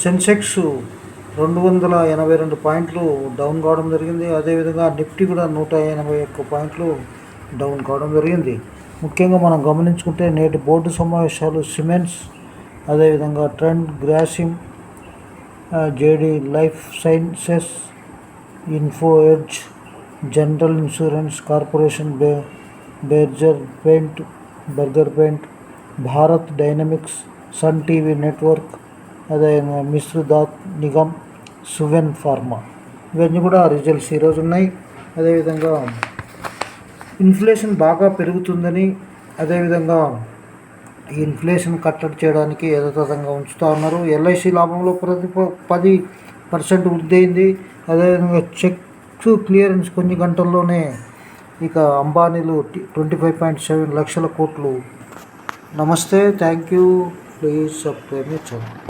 సెన్సెక్స్ రెండు వందల ఎనభై రెండు పాయింట్లు డౌన్ కావడం జరిగింది. అదేవిధంగా నిఫ్టీ కూడా నూట ఎనభై ఒక్క పాయింట్లు డౌన్ కావడం జరిగింది. ముఖ్యంగా మనం గమనించుకుంటే నేటి బోర్డు సమావేశాలు సిమెంట్స్ అదేవిధంగా Trent Grasim JD life sciences info edge general insurance corporation బే Berger paint Berger paint Bharat dynamics Sun TV network అదే మిశ్రదాత్ నిగమ్ సువెన్ ఫార్మా. ఇవన్నీ కూడా రిజల్ట్స్ ఈరోజు ఉన్నాయి. అదేవిధంగా ఇన్ఫ్లేషన్ బాగా పెరుగుతుందని అదేవిధంగా ఈ ఇన్ఫ్లేషన్ కట్టడి చేయడానికి యథాతథంగా ఉంచుతూ ఉన్నారు. ఎల్ఐసి లాభంలో ప్రతి పది పర్సెంట్ వృద్ధి అయింది. అదేవిధంగా చెక్ క్లియరెన్స్ కొన్ని గంటల్లోనే ఇక అంబానీలు ట్వంటీ ఫైవ్ పాయింట్ సెవెన్ లక్షల కోట్లు. నమస్తే థ్యాంక్ యూ. ప్లీజ్ సబ్స్క్రైబ్ మీ ఛానల్.